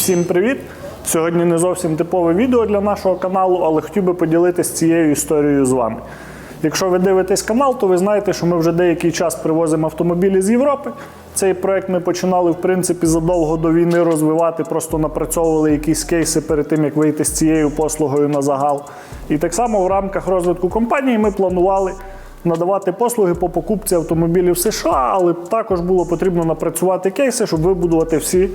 Всім привіт! Сьогодні не зовсім типове відео для нашого каналу, але хотів би поділитися цією історією з вами. Якщо ви дивитесь канал, то ви знаєте, що ми вже деякий час привозимо автомобілі з Європи. Цей проект ми починали в принципі задовго до війни розвивати, просто напрацьовували якісь кейси перед тим, як вийти з цією послугою на загал. І так само в рамках розвитку компанії ми планували надавати послуги по покупці автомобілів США, але також було потрібно напрацювати кейси, щоб вибудувати всі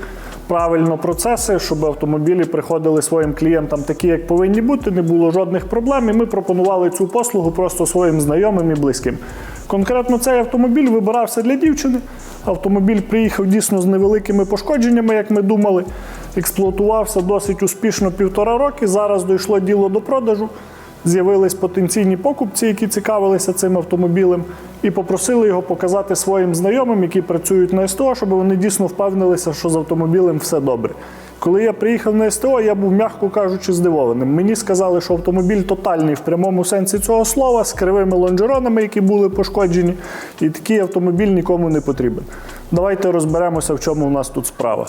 правильно процеси, щоб автомобілі приходили своїм клієнтам такі, як повинні бути, не було жодних проблем. І ми пропонували цю послугу просто своїм знайомим і близьким. Конкретно цей автомобіль вибирався для дівчини. Автомобіль приїхав дійсно з невеликими пошкодженнями, як ми думали. Експлуатувався досить успішно півтора роки. Зараз дійшло діло до продажу. З'явились потенційні покупці, які цікавилися цим автомобілем, і попросили його показати своїм знайомим, які працюють на СТО, щоб вони дійсно впевнилися, що з автомобілем все добре. Коли я приїхав на СТО, я був, м'яко кажучи, здивованим. Мені сказали, що автомобіль тотальний в прямому сенсі цього слова, з кривими лонжеронами, які були пошкоджені, і такий автомобіль нікому не потрібен. Давайте розберемося, в чому у нас тут справа.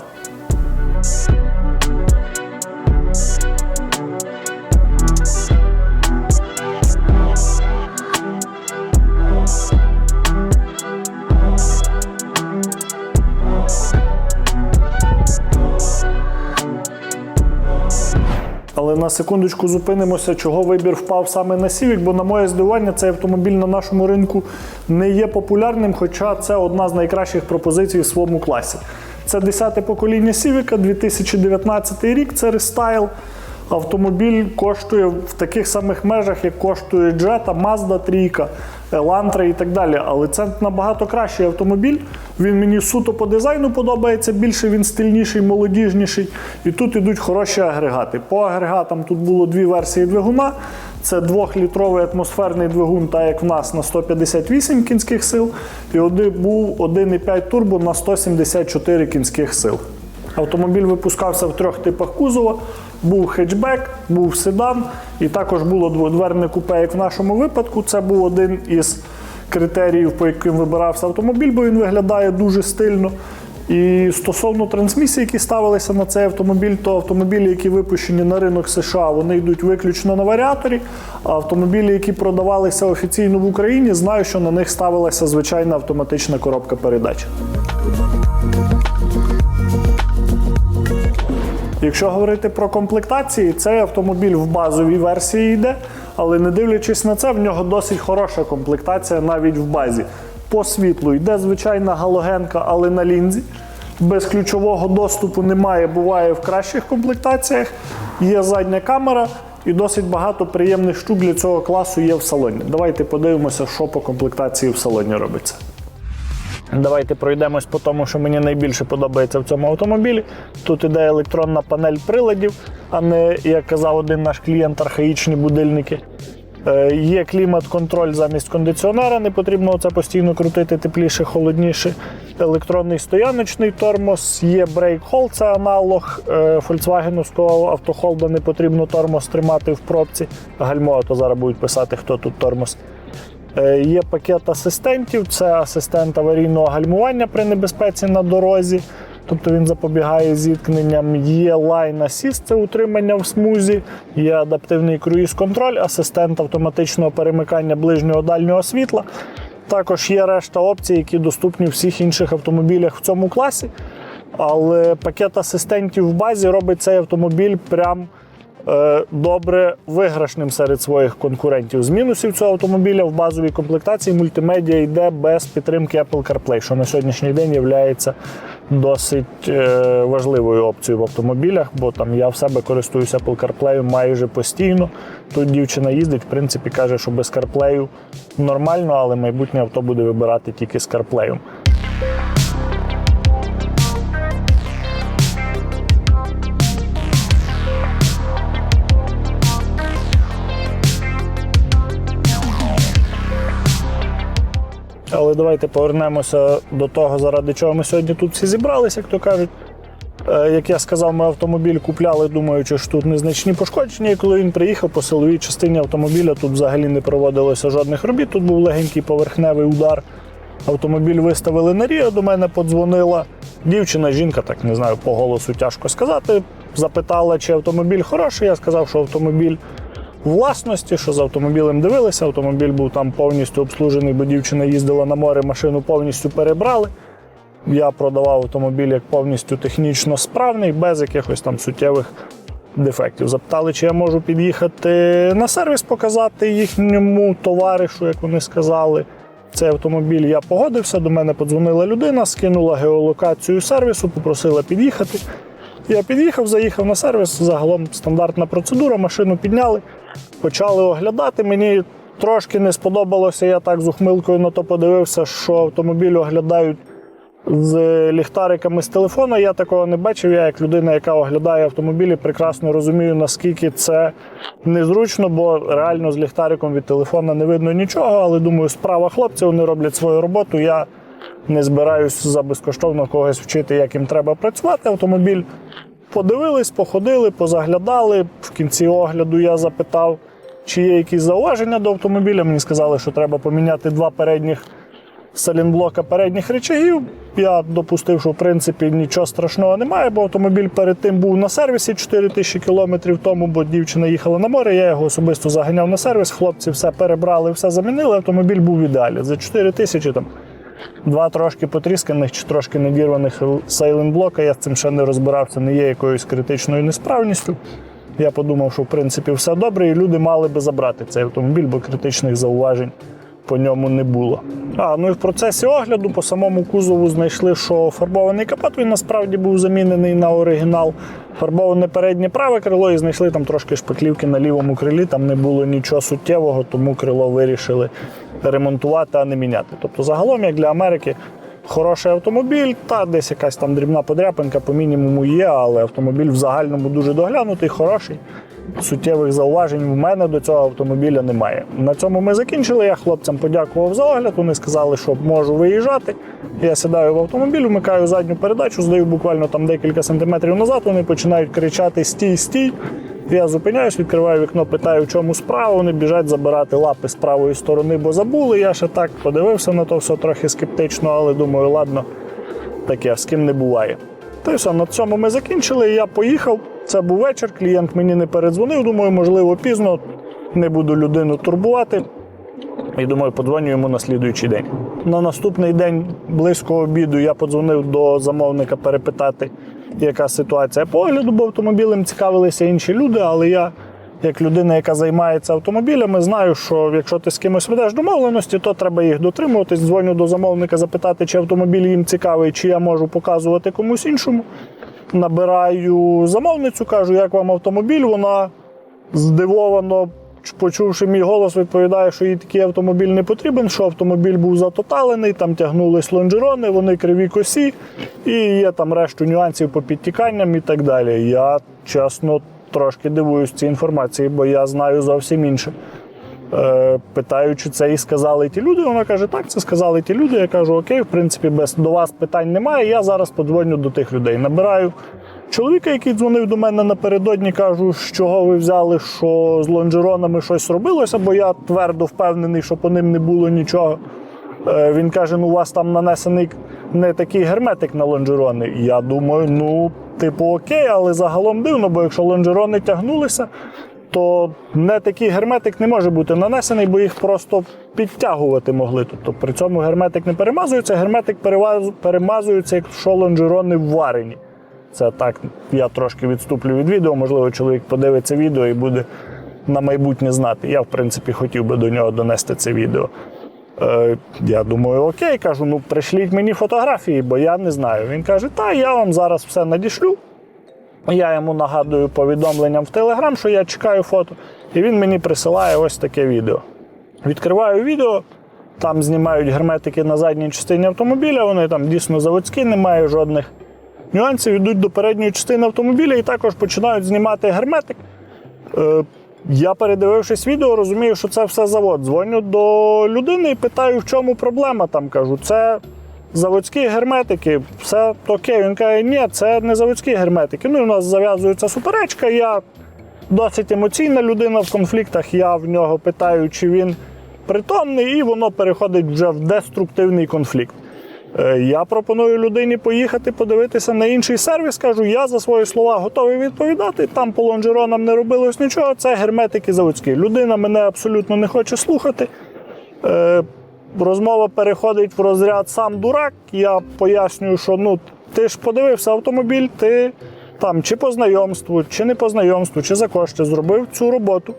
На секундочку зупинимося, чого вибір впав саме на Civic, бо на моє здивування цей автомобіль на нашому ринку не є популярним, хоча це одна з найкращих пропозицій в своєму класі. Це 10-те покоління Civic, 2019 рік, це рестайл. Автомобіль коштує в таких самих межах, як коштує Jetta, Mazda 3, Elantra і так далі. Але це набагато кращий автомобіль. Він мені суто по дизайну подобається більше, він стильніший, молодіжніший. І тут ідуть хороші агрегати. По агрегатам тут було дві версії двигуна. Це 2-літровий атмосферний двигун, так як в нас на 158 кінських сил, і один був 1,5 турбо на 174 кінських сил. Автомобіль випускався в трьох типах кузова. Був хетчбек, був седан, і також було дводверне купе, як в нашому випадку. Це був один із критеріїв, по яким вибирався автомобіль, бо він виглядає дуже стильно. І стосовно трансмісій, які ставилися на цей автомобіль, то автомобілі, які випущені на ринок США, вони йдуть виключно на варіаторі. А автомобілі, які продавалися офіційно в Україні, знаю, що на них ставилася звичайна автоматична коробка передач. Якщо говорити про комплектації, цей автомобіль в базовій версії йде, але не дивлячись на це, в нього досить хороша комплектація навіть в базі. По світлу йде звичайна галогенка, але на лінзі. Без ключового доступу немає, буває в кращих комплектаціях. Є задня камера і досить багато приємних штук для цього класу є в салоні. Давайте подивимося, що по комплектації в салоні робиться. Давайте пройдемось по тому, що мені найбільше подобається в цьому автомобілі. Тут іде електронна панель приладів, а не, як казав один наш клієнт, архаїчні будильники. Е, Є клімат-контроль замість кондиціонера, не потрібно це постійно крутити тепліше, холодніше. Електронний стояночний тормоз, є брейк холд, це аналог е, фольксвагеновського автохолда, не потрібно тормоз тримати в пробці. Гальмо, то зараз будуть писати, хто тут тормоз. Е, Є пакет асистентів, це асистент аварійного гальмування при небезпеці на дорозі, тобто він запобігає зіткненням. Є Line Assist, це утримання в смузі, є адаптивний круїз-контроль, асистент автоматичного перемикання ближнього дальнього світла. Також є решта опцій, які доступні в всіх інших автомобілях в цьому класі. Але пакет асистентів в базі робить цей автомобіль прям добре виграшним серед своїх конкурентів. З мінусів цього автомобіля в базовій комплектації мультимедіа йде без підтримки Apple CarPlay, що на сьогоднішній день є досить е, важливою опцією в автомобілях, бо там я в себе користуюся Apple CarPlay майже постійно. Тут дівчина їздить, в принципі, каже, що без CarPlay нормально, але майбутнє авто буде вибирати тільки з CarPlay. Але давайте повернемося до того, заради чого ми сьогодні тут всі зібралися, як то кажуть. Е, Як я сказав, ми автомобіль купляли, думаючи, що тут незначні пошкодження. І коли він приїхав по силовій частині автомобіля, тут взагалі не проводилося жодних робіт. Тут був легенький поверхневий удар Автомобіль виставили на Ріо, до мене подзвонила дівчина, жінка, так не знаю, по голосу тяжко сказати. Запитала, чи автомобіль хороший. Я сказав, що автомобіль власності, що з автомобілем дивилися. Автомобіль був там повністю обслужений, бо дівчина їздила на море, машину повністю перебрали. Я продавав автомобіль як повністю технічно справний, без якихось там суттєвих дефектів. Запитали, чи я можу під'їхати на сервіс, показати їхньому товаришу, як вони сказали. Цей автомобіль я погодився. До мене подзвонила людина, скинула геолокацію сервісу, попросила під'їхати. Я під'їхав, заїхав на сервіс. Загалом стандартна процедура, машину підняли, почали оглядати. Мені трошки не сподобалося. Я так з ухмилкою на то подивився, що автомобіль оглядають з ліхтариками з телефона. Я такого не бачив. Я, як людина, яка оглядає автомобілі, прекрасно розумію, наскільки це незручно, бо реально з ліхтариком від телефона не видно нічого. Але думаю, справа хлопців, вони роблять свою роботу. Я не збираюсь за безкоштовно когось вчити, як їм треба працювати. Автомобіль подивились, походили, позаглядали. В кінці огляду я запитав, чи є якісь зауваження до автомобіля. Мені сказали, що треба поміняти два передніх салінблока передніх речагів. Я допустив, що в принципі нічого страшного немає, бо автомобіль перед тим був на сервісі 4 тисячі кілометрів тому, бо дівчина їхала на море. Я його особисто заганяв на сервіс. Хлопці все перебрали, все замінили. Автомобіль був в ідеалі. За 4 тисячі там два трошки потрісканих чи трошки недірваних сейленблока. Я з цим ще не розбирався, не є якоюсь критичною несправністю. Я подумав, що в принципі все добре, і люди мали би забрати цей автомобіль, бо критичних зауважень по ньому не було. А ну і в процесі огляду по самому кузову знайшли, що фарбований капот він насправді був замінений на оригінал. Фарбоване переднє праве крило і знайшли там трошки шпаклівки на лівому крилі. Там не було нічого суттєвого, тому крило вирішили ремонтувати, а не міняти. Тобто, загалом, як для Америки, хороший автомобіль, та десь якась там дрібна подряпинка по мінімуму є, але автомобіль в загальному дуже доглянутий, хороший. Суттєвих зауважень в мене до цього автомобіля немає. На цьому ми закінчили. Я хлопцям подякував за огляд. Вони сказали, що можу виїжджати. Я сідаю в автомобіль, вмикаю задню передачу, здаю буквально там декілька сантиметрів назад. Вони починають кричати Стій, стій. Я зупиняюсь, відкриваю вікно, питаю, в чому справа. Вони біжать забирати лапи з правої сторони, бо забули. Я ще так подивився на то все трохи скептично, але думаю, ладно, таке з ким не буває. Та й все, на цьому ми закінчили. Я поїхав. Це був вечір. Клієнт мені не передзвонив. Думаю, можливо, пізно не буду людину турбувати. І думаю, подзвоню йому на слідуючий день. На наступний день близько обіду я подзвонив до замовника перепитати, яка ситуація по огляду, бо автомобілем цікавилися інші люди, але я, як людина, яка займається автомобілями, знаю, що якщо ти з кимось ведеш домовленості, то треба їх дотримуватись. Дзвоню до замовника запитати, чи автомобіль їм цікавий, чи я можу показувати комусь іншому. Набираю замовницю, кажу, як вам автомобіль. Вона здивовано, почувши мій голос, відповідає, що їй такий автомобіль не потрібен, що автомобіль був затоталений, там тягнулись лонжерони, вони криві косі, і є там решту нюансів по підтіканням і так далі. Я чесно трошки дивуюсь цій інформації, бо я знаю зовсім інше. Е, питаю, чи це і сказали ті люди. Вона каже, так, це сказали ті люди. Я кажу, окей, в принципі, без до вас питань немає. Я зараз подзвоню до тих людей. Набираю чоловіка, який дзвонив до мене напередодні, кажу, з чого ви взяли, що з лонжеронами щось робилося, бо я твердо впевнений, що по ним не було нічого. Е, Він каже: ну у вас там нанесений не такий герметик на лонжерони. Я думаю, ну, типу, окей, але загалом дивно, бо якщо лонжерони тягнулися, то не такий герметик не може бути нанесений, бо їх просто підтягувати могли. Тобто при цьому герметик не перемазується, герметик перемазується, якщо лонжерони вварені. Це так, я трошки відступлю від відео. Можливо, чоловік подивиться відео і буде на майбутнє знати. Я, в принципі, хотів би до нього донести це відео. Е, я думаю, окей, кажу, ну пришліть мені фотографії, бо я не знаю. Він каже, та я вам зараз все надішлю. Я йому нагадую повідомленням в Телеграм, що я чекаю фото, і він мені присилає ось таке відео. Відкриваю відео, там знімають герметики на задній частині автомобіля, вони там дійсно заводські, немає жодних нюансів. Йдуть до передньої частини автомобіля і також починають знімати герметик. Е, я, передивившись відео, розумію, що це все завод. Дзвоню до людини і питаю, в чому проблема. Там кажу, це заводські герметики, все окей. Він каже, ні, це не заводські герметики. Ну і у нас зав'язується суперечка. Я досить емоційна людина в конфліктах. Я в нього питаю, чи він притомний, і воно переходить вже в деструктивний конфлікт. Е, Я пропоную людині поїхати подивитися на інший сервіс. Кажу, я за свої слова готовий відповідати. Там по лонжеронам не робилось нічого. Це герметики заводські. Людина мене абсолютно не хоче слухати. Розмова переходить в розряд сам дурак. Я пояснюю, що ну ти ж подивився автомобіль, ти там чи по знайомству, чи не по знайомству, чи за кошти зробив цю роботу,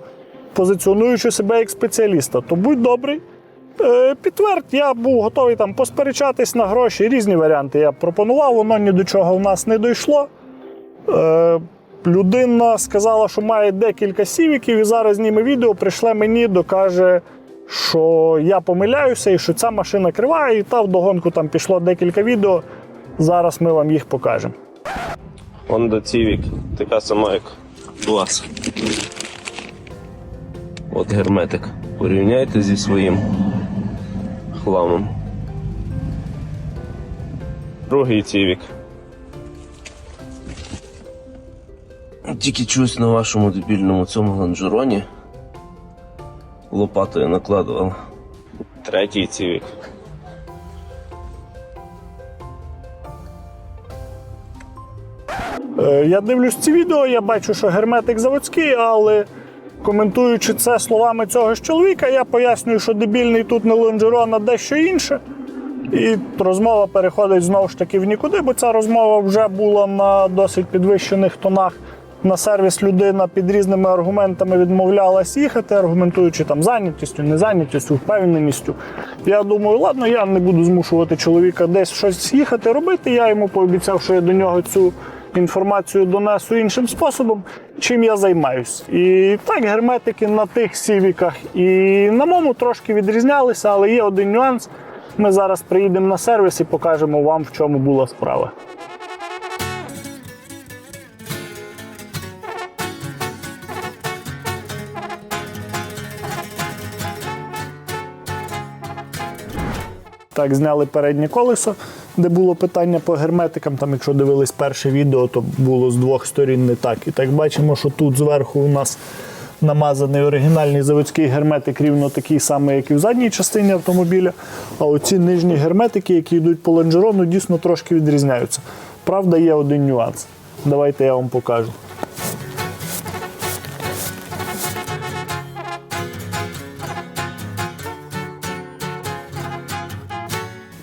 позиціонуючи себе як спеціаліста. То будь добрий. Е, Підтвердь, я був готовий там посперечатись на гроші. Різні варіанти я пропонував, воно ні до чого в нас не дійшло. Е, людина сказала, що має декілька сівіків, і зараз зніме відео, прийшле мені, докаже, що я помиляюся і що ця машина крива, і та вдогонку там пішло декілька відео. Зараз ми вам їх покажемо. Honda Civic, така сама, як у. От герметик. Порівняйте зі своїм хламом. Другий Civic. Тільки чусь на вашому дебільному цьому лонжероні лопатою накладував. Третій Civic. Е, Я дивлюсь ці відео, я бачу, що герметик заводський, але коментуючи це словами цього ж чоловіка, я пояснюю, що дебільний тут не лонжерон, а дещо інше. І розмова переходить знову ж таки в нікуди, бо ця розмова вже була на досить підвищених тонах. На сервіс людина під різними аргументами відмовлялась їхати, аргументуючи там зайнятістю, незайнятістю, впевненістю. Я думаю, ладно, я не буду змушувати чоловіка десь щось їхати робити. Я йому пообіцяв, що я до нього цю інформацію донесу іншим способом, чим я займаюсь. І так, герметики на тих сівіках і на моєму трошки відрізнялися, але є один нюанс. Ми зараз приїдемо на сервіс і покажемо вам, в чому була справа. Так, зняли переднє колесо, де було питання по герметикам. Там, якщо дивились перше відео, то було з двох сторін не так. І так бачимо, що тут зверху у нас намазаний оригінальний заводський герметик, рівно такий самий, як і в задній частині автомобіля. А оці нижні герметики, які йдуть по лонжерону, дійсно трошки відрізняються. Правда, є один нюанс. Давайте я вам покажу.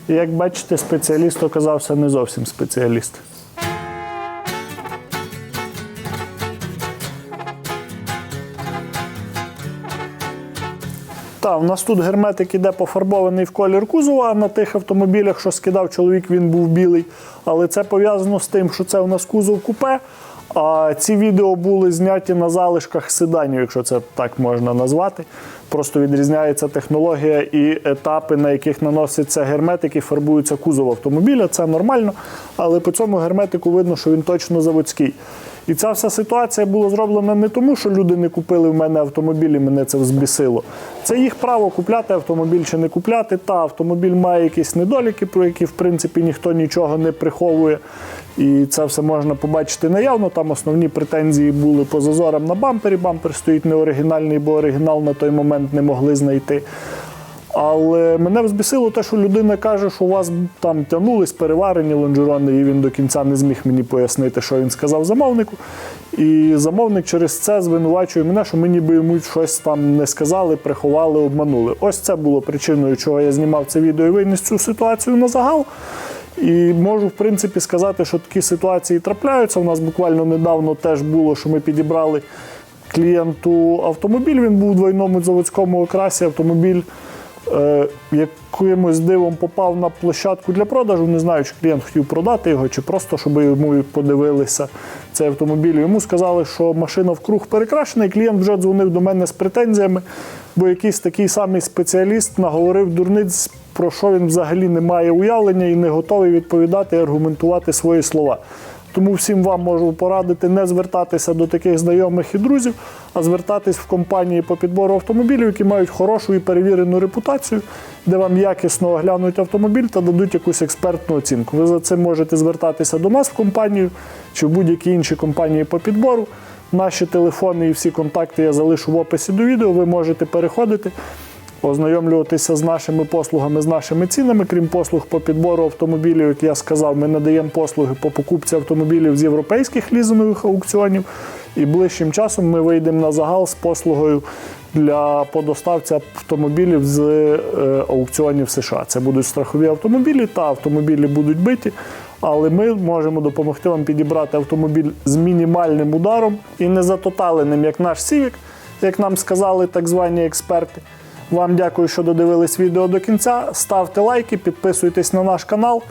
Як бачите, спеціаліст оказався не зовсім спеціаліст. Так, у нас тут герметик іде пофарбований в колір кузова. а На тих автомобілях, що скидав чоловік, він був білий. Але це пов'язано з тим, що це у нас кузов купе. А ці відео були зняті на залишках седанів, якщо це так можна назвати. Просто відрізняється технологія і етапи, на яких наноситься герметик і фарбується кузов автомобіля. Це нормально, але по цьому герметику видно, що він точно заводський. І ця вся ситуація була зроблена не тому, що люди не купили в мене автомобіль і мене це взбісило. Це їх право купляти автомобіль чи не купляти. Та автомобіль має якісь недоліки, про які в принципі ніхто нічого не приховує. І це все можна побачити наявно. Там основні претензії були по зазорам на бампері. Бампер стоїть не оригінальний, бо оригінал на той момент не могли знайти. Але мене взбісило те, що людина каже, що у вас там тягнулись переварені лонжерони, і він до кінця не зміг мені пояснити, що він сказав замовнику. І замовник через це звинувачує мене, що ми ніби йому щось там не сказали, приховали, обманули. Ось це було причиною, чого я знімав це відео і виніс цю ситуацію на загал. І можу, в принципі, сказати, що такі ситуації трапляються. У нас буквально недавно теж було, що ми підібрали клієнту автомобіль. Він був у двойному заводському окрасі. Автомобіль е, якимось дивом попав на площадку для продажу. Не знаю, чи клієнт хотів продати його, чи просто щоб йому подивилися цей автомобіль. Йому сказали, що машина вкруг перекрашена, і клієнт вже дзвонив до мене з претензіями, бо якийсь такий самий спеціаліст наговорив дурниць, про що він взагалі не має уявлення і не готовий відповідати і аргументувати свої слова. Тому всім вам можу порадити не звертатися до таких знайомих і друзів, а звертатись в компанії по підбору автомобілів, які мають хорошу і перевірену репутацію, де вам якісно оглянуть автомобіль та дадуть якусь експертну оцінку. Ви за цим можете звертатися до нас в компанію чи в будь-які інші компанії по підбору. Наші телефони і всі контакти я залишу в описі до відео. Ви можете переходити ознайомлюватися з нашими послугами, з нашими цінами, крім послуг по підбору автомобілів, як я сказав, ми надаємо послуги по покупці автомобілів з європейських лізингових аукціонів. І ближчим часом ми вийдемо на загал з послугою для по доставці автомобілів з е, аукціонів США. Це будуть страхові автомобілі та автомобілі будуть биті. Але ми можемо допомогти вам підібрати автомобіль з мінімальним ударом і не затоталеним, як наш Civic, як нам сказали так звані експерти. Вам дякую, що додивились відео до кінця. Ставте лайки, підписуйтесь на наш канал,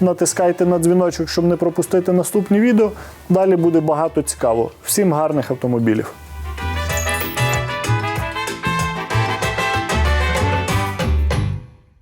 натискайте на дзвіночок, щоб не пропустити наступні відео. Далі буде багато цікавого. Всім гарних автомобілів!